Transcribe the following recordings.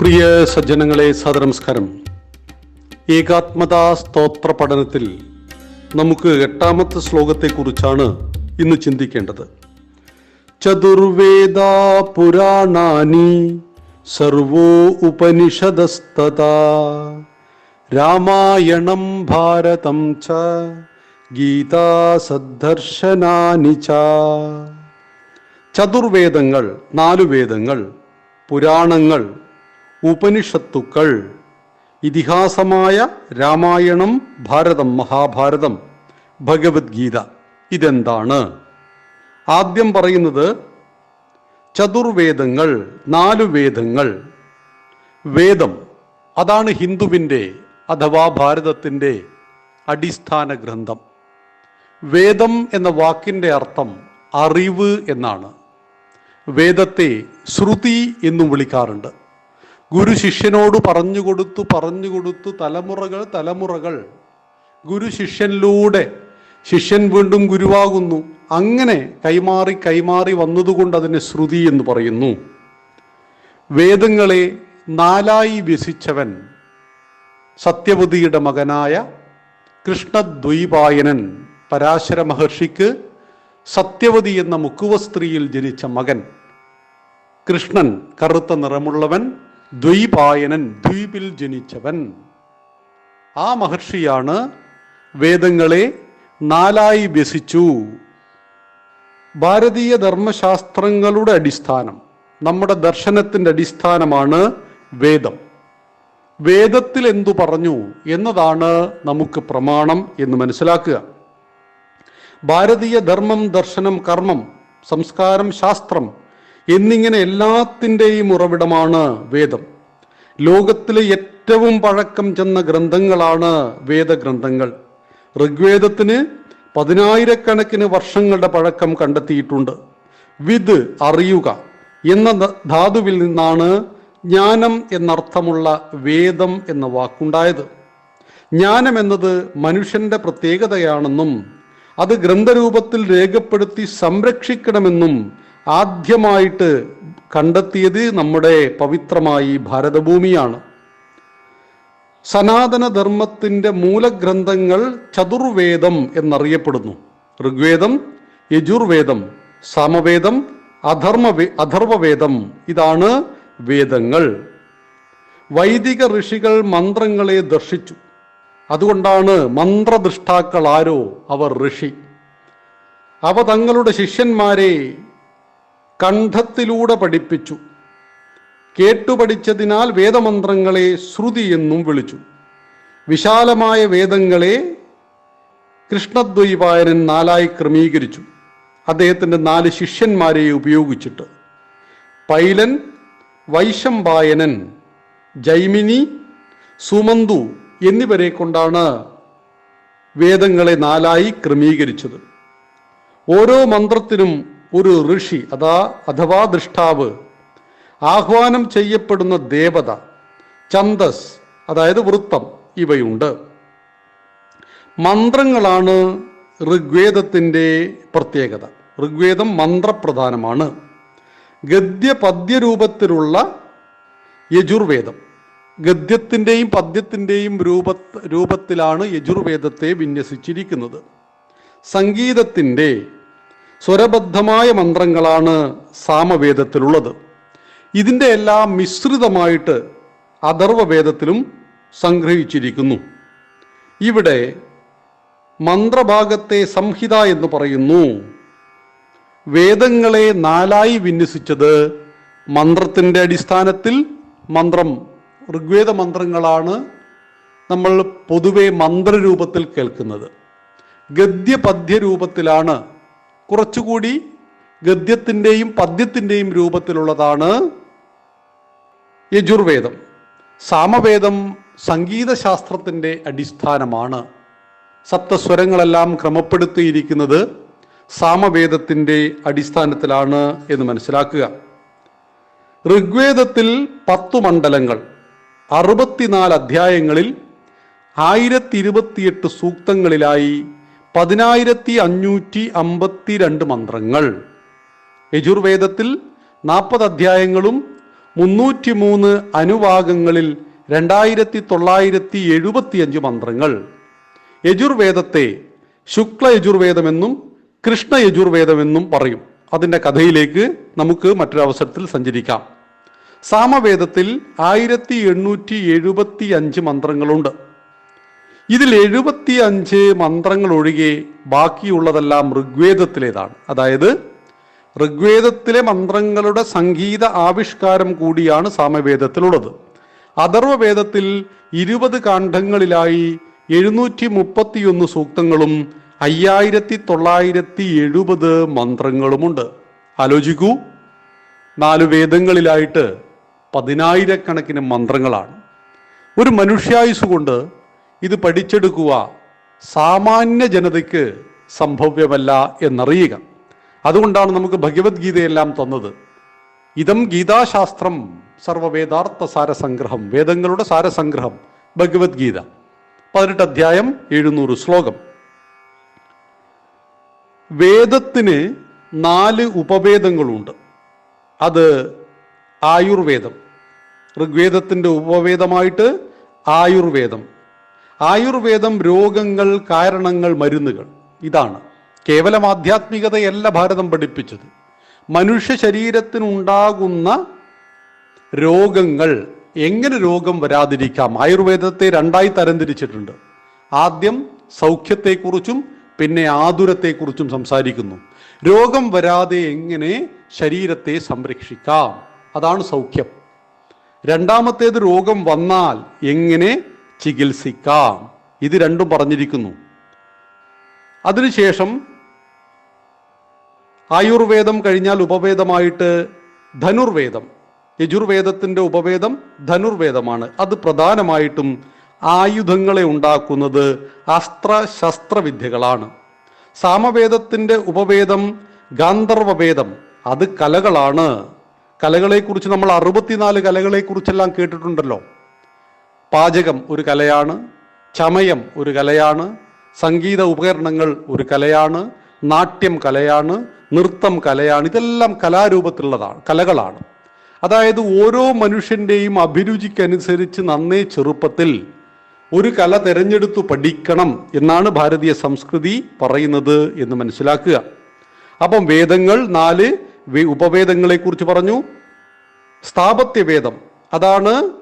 പ്രിയ സജ്ജനങ്ങളെ സദനമസ്കാരം ഏകാത്മതാ സ്തോത്ര പഠനത്തിൽ നമുക്ക് എട്ടാമത്തെ ശ്ലോകത്തെക്കുറിച്ചാണ് ഇന്ന് ചിന്തിക്കേണ്ടത്. ചതുർവേദ പുരാണാനി സർവോ ഉപനിഷദസ്തതാ രാമായണം ഭാരതം ച ഗീതാ സദ്ദർശനാനി ച. ചതുർവേദങ്ങൾ നാലു വേദങ്ങൾ പുരാണങ്ങൾ ഉപനിഷത്തുക്കൾ. ഇതിഹാസമായ രാമായണം ഭാരതം മഹാഭാരതം ഭഗവത്ഗീത. ഇതെന്താണ്? ആദ്യം പറയുന്നത് ചതുർവേദങ്ങൾ നാലു വേദങ്ങൾ. വേദം അതാണ് ഹിന്ദുവിന്റെ അഥവാ ഭാരതത്തിന്റെ അടിസ്ഥാന ഗ്രന്ഥം. വേദം എന്ന വാക്കിന്റെ അർത്ഥം അറിവ് എന്നാണ്. വേദത്തെ ശ്രുതി എന്നും വിളിക്കാറുണ്ട്. ഗുരു ശിഷ്യനോട് പറഞ്ഞു കൊടുത്തു പറഞ്ഞു കൊടുത്തു തലമുറകൾ തലമുറകൾ. ഗുരു ശിഷ്യനിലൂടെ ശിഷ്യൻ വീണ്ടും ഗുരുവാകുന്നു. അങ്ങനെ കൈമാറി കൈമാറി വന്നതുകൊണ്ട് അതിനെ ശ്രുതി എന്ന് പറയുന്നു. വേദങ്ങളെ നാലായി വ്യസിച്ചവൻ. സത്യവതിയുടെ മകനായ കൃഷ്ണദ്വൈപായനൻ പരാശര മഹർഷിക്ക് സത്യവതി എന്ന മുക്കുവ സ്ത്രീയിൽ ജനിച്ച മകൻ. കൃഷ്ണൻ കറുത്ത നിറമുള്ളവൻ. ദ്വൈപായനൻ ദ്വീപിൽ ജനിച്ചവൻ. ആ മഹർഷിയാണ് വേദങ്ങളെ നാലായി വ്യസിച്ചു. ഭാരതീയ ധർമ്മശാസ്ത്രങ്ങളുടെ അടിസ്ഥാനം നമ്മുടെ ദർശനത്തിന്റെ അടിസ്ഥാനമാണ് വേദം. വേദത്തിൽ എന്തു പറഞ്ഞു എന്നതാണ് നമുക്ക് പ്രമാണം എന്ന് മനസ്സിലാക്കുക. ഭാരതീയ ധർമ്മം ദർശനം കർമ്മം സംസ്കാരം ശാസ്ത്രം എന്നിങ്ങനെ എല്ലാത്തിന്റെയും ഉറവിടമാണ് വേദം. ലോകത്തിലെ ഏറ്റവും പഴക്കം ചെന്ന ഗ്രന്ഥങ്ങളാണ് വേദഗ്രന്ഥങ്ങൾ. ഋഗ്വേദത്തിന് പതിനായിരക്കണക്കിന് വർഷങ്ങളുടെ പഴക്കം കണ്ടെത്തിയിട്ടുണ്ട്. വിത് അറിയുക എന്ന ധാതുവിൽ നിന്നാണ് ജ്ഞാനം എന്നർത്ഥമുള്ള വേദം എന്ന വാക്കുണ്ടായത്. ജ്ഞാനം എന്നത് മനുഷ്യന്റെ പ്രത്യേകതയാണെന്നും അത് ഗ്രന്ഥരൂപത്തിൽ രേഖപ്പെടുത്തി സംരക്ഷിക്കണമെന്നും ആദ്യമായിട്ട് കണ്ടെത്തിയത് നമ്മുടെ പവിത്രമായി ഭാരതഭൂമിയാണ്. സനാതനധർമ്മത്തിന്റെ മൂലഗ്രന്ഥങ്ങൾ ചതുർവേദം എന്നറിയപ്പെടുന്നു. ഋഗ്വേദം യജുർവേദം സാമവേദം അധർമ്മ അധർവവേദം ഇതാണ് വേദങ്ങൾ. വൈദിക ഋഷികൾ മന്ത്രങ്ങളെ ദർശിച്ചു. അതുകൊണ്ടാണ് മന്ത്രദൃഷ്ടാക്കൾ ആരോ അവർ ഋഷി. അവ തങ്ങളുടെ ശിഷ്യന്മാരെ കണ്ഠത്തിലൂടെ പഠിപ്പിച്ചു. കേട്ടുപഠിച്ചതിനാൽ വേദമന്ത്രങ്ങളെ ശ്രുതി എന്നും വിളിച്ചു. വിശാലമായ വേദങ്ങളെ കൃഷ്ണദ്വൈപായനൻ നാലായി ക്രമീകരിച്ചു. അദ്ദേഹത്തിന്റെ നാല് ശിഷ്യന്മാരെ ഉപയോഗിച്ചിട്ട്. പൈലൻ വൈശംപായനൻ ജൈമിനി സുമന്തു എന്നിവരെ കൊണ്ടാണ് വേദങ്ങളെ നാലായി ക്രമീകരിച്ചത്. ഓരോ മന്ത്രത്തിനും ഒരു ഋഷി അതാ അഥവാ ദൃഷ്ടാവ് ആഹ്വാനം ചെയ്യപ്പെടുന്ന ദേവത ഛന്തസ് അതായത് വൃത്തം ഇവയുണ്ട്. മന്ത്രങ്ങളാണ് ഋഗ്വേദത്തിന്റെ പ്രത്യേകത. ഋഗ്വേദം മന്ത്രപ്രധാനമാണ്. ഗദ്യ പദ്യ രൂപത്തിലുള്ള യജുർവേദം. ഗദ്യത്തിന്റെയും പദ്യത്തിന്റെയും രൂപ രൂപത്തിലാണ് യജുർവേദത്തെ വിന്യസിച്ചിരിക്കുന്നത്. സംഗീതത്തിന്റെ സ്വരബദ്ധമായ മന്ത്രങ്ങളാണ് സാമവേദത്തിലുള്ളത്. ഇതിന്റെ എല്ലാം മിശ്രിതമായിട്ട് അഥർവവേദത്തിലും സംഗ്രഹിച്ചിരിക്കുന്നു. ഇവിടെ മന്ത്രഭാഗത്തെ സംഹിത എന്ന് പറയുന്നു. വേദങ്ങളെ നാലായി വിന്യസിച്ചത് മന്ത്രത്തിന്റെ അടിസ്ഥാനത്തിൽ മന്ത്രം ഋഗ്വേദ മന്ത്രങ്ങളാണ് നമ്മൾ പൊതുവെ മന്ത്രരൂപത്തിൽ കേൾക്കുന്നത്. ഗദ്യപദ്യ രൂപത്തിലാണ് കുറച്ചുകൂടി ഗദ്യത്തിന്റെയും പദ്യത്തിന്റെയും രൂപത്തിലുള്ളതാണ് യജുർവേദം. സാമവേദം സംഗീതശാസ്ത്രത്തിന്റെ അടിസ്ഥാനമാണ്. സപ്തസ്വരങ്ങളെല്ലാം ക്രമപ്പെടുത്തിയിരിക്കുന്നത് സാമവേദത്തിന്റെ അടിസ്ഥാനത്തിലാണ് എന്ന് മനസ്സിലാക്കുക. ഋഗ്വേദത്തിൽ പത്തു മണ്ഡലങ്ങൾ അറുപത്തിനാല് അധ്യായങ്ങളിൽ ആയിരത്തി ഇരുപത്തിയെട്ട് സൂക്തങ്ങളിലായി പതിനായിരത്തി അഞ്ഞൂറ്റി അമ്പത്തി രണ്ട് മന്ത്രങ്ങൾ. യജുർവേദത്തിൽ നാൽപ്പത് അധ്യായങ്ങളും മുന്നൂറ്റി മൂന്ന് അനുഭാഗങ്ങളിൽ രണ്ടായിരത്തി തൊള്ളായിരത്തി എഴുപത്തിയഞ്ച് മന്ത്രങ്ങൾ. യജുർവേദത്തെ ശുക്ല യജുർവേദമെന്നും കൃഷ്ണ യജുർവേദമെന്നും പറയും. അതിന്റെ കഥയിലേക്ക് നമുക്ക് മറ്റൊരവസരത്തിൽ സഞ്ചരിക്കാം. സാമവേദത്തിൽ ആയിരത്തി എണ്ണൂറ്റി എഴുപത്തി അഞ്ച് മന്ത്രങ്ങളുണ്ട്. ഇതിൽ എഴുപത്തി അഞ്ച് മന്ത്രങ്ങൾ ഒഴികെ ബാക്കിയുള്ളതെല്ലാം ഋഗ്വേദത്തിലേതാണ്. അതായത് ഋഗ്വേദത്തിലെ മന്ത്രങ്ങളുടെ സംഗീത ആവിഷ്കാരം കൂടിയാണ് സാമവേദത്തിലുള്ളത്. അഥർവവേദത്തിൽ ഇരുപത് കാണ്ഡങ്ങളിലായി എഴുന്നൂറ്റി മുപ്പത്തിയൊന്ന് സൂക്തങ്ങളും അയ്യായിരത്തി തൊള്ളായിരത്തി എഴുപത് മന്ത്രങ്ങളുമുണ്ട്. ആലോചിക്കൂ. നാല് വേദങ്ങളിലായിട്ട് പതിനായിരക്കണക്കിന് മന്ത്രങ്ങളാണ്. ഒരു മനുഷ്യായുസ് കൊണ്ട് ഇത് പഠിച്ചെടുക്കുക സാമാന്യ ജനതയ്ക്ക് സംഭവ്യമല്ല എന്നറിയുക. അതുകൊണ്ടാണ് നമുക്ക് ഭഗവത്ഗീതയെല്ലാം തന്നത്. ഇതം ഗീതാശാസ്ത്രം സർവവേദാർത്ഥ സാരസംഗ്രഹം വേദങ്ങളുടെ സാരസംഗ്രഹം ഭഗവത്ഗീത. പതിനെട്ട് അധ്യായം എഴുന്നൂറ് ശ്ലോകം. വേദത്തിന് നാല് ഉപവേദങ്ങളുണ്ട്. അത് ആയുർവേദം. ഋഗ്വേദത്തിന്റെ ഉപവേദമായിട്ട് ആയുർവേദം. ആയുർവേദം രോഗങ്ങൾ കാരണങ്ങൾ മരുന്നുകൾ. ഇതാണ് കേവലം ആധ്യാത്മികതയല്ല ഭാരതം പഠിപ്പിച്ചത്. മനുഷ്യ ശരീരത്തിനുണ്ടാകുന്ന രോഗങ്ങൾ എങ്ങനെ രോഗം വരാതിരിക്കാം? ആയുർവേദത്തെ രണ്ടായി തരംതിരിച്ചിട്ടുണ്ട്. ആദ്യം സൗഖ്യത്തെക്കുറിച്ചും പിന്നെ ആതുരത്തെക്കുറിച്ചും സംസാരിക്കുന്നു. രോഗം വരാതെ എങ്ങനെ ശരീരത്തെ സംരക്ഷിക്കാം? അതാണ് സൗഖ്യം. രണ്ടാമത്തേത് രോഗം വന്നാൽ എങ്ങനെ ചികിത്സിക്കാം. ഇത് രണ്ടും പറഞ്ഞിരിക്കുന്നു. അതിനുശേഷം ആയുർവേദം കഴിഞ്ഞാൽ ഉപവേദമായിട്ട് ധനുർവേദം. യജുർവേദത്തിന്റെ ഉപവേദം ധനുർവേദമാണ്. അത് പ്രധാനമായിട്ടും ആയുധങ്ങളെ ഉണ്ടാക്കുന്നത് അസ്ത്രശസ്ത്രവിദ്യകളാണ്. സാമവേദത്തിന്റെ ഉപവേദം ഗാന്ധർവവേദം. അത് കലകളാണ്. കലകളെക്കുറിച്ച് നമ്മൾ അറുപത്തിനാല് കലകളെക്കുറിച്ചെല്ലാം കേട്ടിട്ടുണ്ടല്ലോ. പാചകം ഒരു കലയാണ് ചമയം ഒരു കലയാണ് സംഗീത ഉപകരണങ്ങൾ ഒരു കലയാണ് നാട്യം കലയാണ് നൃത്തം കലയാണ് ഇതെല്ലാം കലാരൂപത്തിലുള്ളതാണ് കലകളാണ്. അതായത് ഓരോ മനുഷ്യന്റെയും അഭിരുചിക്കനുസരിച്ച് നന്നേ ചെറുപ്പത്തിൽ ഒരു കല തിരഞ്ഞെടുത്തു പഠിക്കണം എന്നാണ് ഭാരതീയ സംസ്കൃതി പറയുന്നത് എന്ന് മനസ്സിലാക്കുക. അപ്പം വേദങ്ങൾ നാല് ഉപവേദങ്ങളെ ഉപവേദങ്ങളെക്കുറിച്ച് പറഞ്ഞു. സ്ഥാപത്യവേദം അതാണ്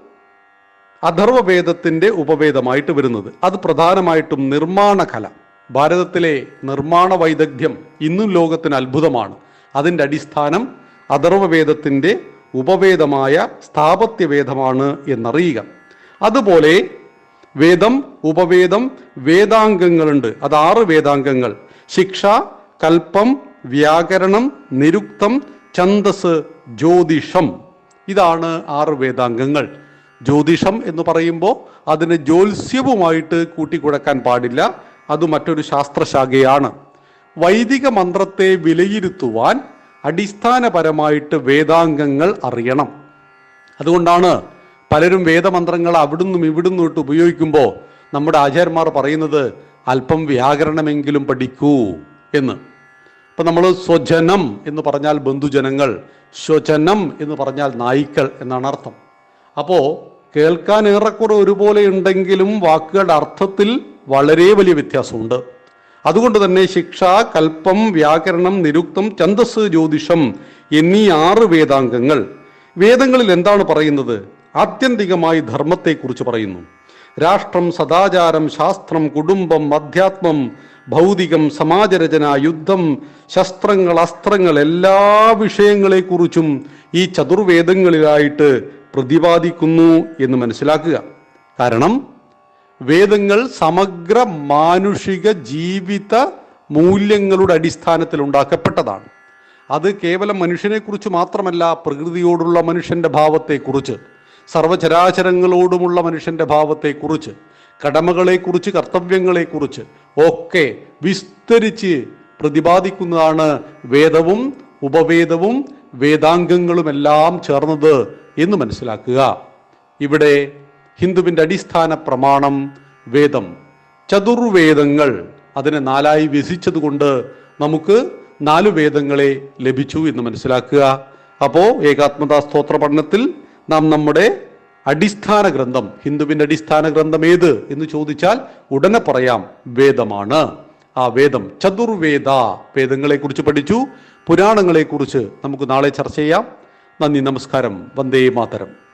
അഥർവവേദത്തിന്റെ ഉപവേദമായിട്ട് വരുന്നത്. അത് പ്രധാനമായിട്ടും നിർമ്മാണ കല. ഭാരതത്തിലെ നിർമ്മാണ വൈദഗ്ധ്യം ഇന്നും ലോകത്തിന് അത്ഭുതമാണ്. അതിന്റെ അടിസ്ഥാനം അഥർവവേദത്തിന്റെ ഉപവേദമായ സ്ഥാപത്യവേദമാണ് എന്നറിയുക. അതുപോലെ വേദം ഉപവേദം വേദാംഗങ്ങളുണ്ട്. അത് ആറ് വേദാംഗങ്ങൾ. ശിക്ഷ കൽപ്പം വ്യാകരണം നിരുക്തം ഛന്തസ് ജ്യോതിഷം. ഇതാണ് ആറ് വേദാംഗങ്ങൾ. ജ്യോതിഷം എന്ന് പറയുമ്പോൾ അതിന് ജ്യോത്സ്യവുമായിട്ട് കൂട്ടിക്കുഴക്കാൻ പാടില്ല. അത് മറ്റൊരു ശാസ്ത്രശാഖയാണ്. വൈദിക മന്ത്രത്തെ വിലയിരുത്തുവാൻ അടിസ്ഥാനപരമായിട്ട് വേദാംഗങ്ങൾ അറിയണം. അതുകൊണ്ടാണ് പലരും വേദമന്ത്രങ്ങൾ അവിടുന്നും ഇവിടുന്നും ഇട്ട് ഉപയോഗിക്കുമ്പോൾ നമ്മുടെ ആചാര്യന്മാർ പറയുന്നത് അല്പം വ്യാകരണമെങ്കിലും പഠിക്കൂ എന്ന്. ഇപ്പം നമ്മൾ സ്വജനം എന്ന് പറഞ്ഞാൽ ബന്ധുജനങ്ങൾ സ്വജനം എന്ന് പറഞ്ഞാൽ നായ്ക്കൾ എന്നാണ് അർത്ഥം. അപ്പോൾ കേൾക്കാൻ ഏറെക്കുറെ ഒരുപോലെ ഉണ്ടെങ്കിലും വാക്കുകളുടെ അർത്ഥത്തിൽ വളരെ വലിയ വ്യത്യാസമുണ്ട്. അതുകൊണ്ട് തന്നെ ശിക്ഷ കൽപ്പം വ്യാകരണം നിരുക്തം ഛന്ദസ് ജ്യോതിഷം എന്നീ ആറ് വേദാംഗങ്ങൾ വേദങ്ങളിൽ എന്താണ് പറയുന്നത്? ആത്യന്തികമായി ധർമ്മത്തെക്കുറിച്ച് പറയുന്നു. രാഷ്ട്രം സദാചാരം ശാസ്ത്രം കുടുംബം അധ്യാത്മം ഭൗതികം സമാജരചന യുദ്ധം ശസ്ത്രങ്ങൾ അസ്ത്രങ്ങൾ എല്ലാ വിഷയങ്ങളെക്കുറിച്ചും ഈ ചതുർവേദങ്ങളിലായിട്ട് പ്രതിപാദിക്കുന്നു എന്ന് മനസ്സിലാക്കുക. കാരണം വേദങ്ങൾ സമഗ്ര മാനുഷിക ജീവിത മൂല്യങ്ങളുടെ അടിസ്ഥാനത്തിൽ ഉണ്ടാക്കപ്പെട്ടതാണ്. അത് കേവലം മനുഷ്യനെക്കുറിച്ച് മാത്രമല്ല പ്രകൃതിയോടുള്ള മനുഷ്യന്റെ ഭാവത്തെക്കുറിച്ച് സർവചരാചരങ്ങളോടുമുള്ള മനുഷ്യന്റെ ഭാവത്തെക്കുറിച്ച് കടമകളെക്കുറിച്ച് കർത്തവ്യങ്ങളെക്കുറിച്ച് ഒക്കെ വിസ്തരിച്ച് പ്രതിപാദിക്കുന്നതാണ് വേദവും ഉപവേദവും വേദാംഗങ്ങളുമെല്ലാം ചേർന്നത് എന്ന് മനസ്സിലാക്കുക. ഇവിടെ ഹിന്ദുവിന്റെ അടിസ്ഥാന പ്രമാണം വേദം. ചതുർവേദങ്ങൾ അതിനെ നാലായി വ്യസിച്ചതുകൊണ്ട് നമുക്ക് നാലു വേദങ്ങളെ ലഭിച്ചു എന്ന് മനസ്സിലാക്കുക. അപ്പോൾ ഏകാത്മതാ സ്തോത്ര പഠനത്തിൽ നാം നമ്മുടെ അടിസ്ഥാന ഗ്രന്ഥം ഹിന്ദുവിന്റെ അടിസ്ഥാന ഗ്രന്ഥം ഏത് എന്ന് ചോദിച്ചാൽ ഉടനെ പറയാം വേദമാണ്. ആ വേദം ചതുർവേദ വേദങ്ങളെ കുറിച്ച് പഠിച്ചു. പുരാണങ്ങളെക്കുറിച്ച് നമുക്ക് നാളെ ചർച്ച ചെയ്യാം. നന്ദി നമസ്കാരം. വന്ദേ മാതരം.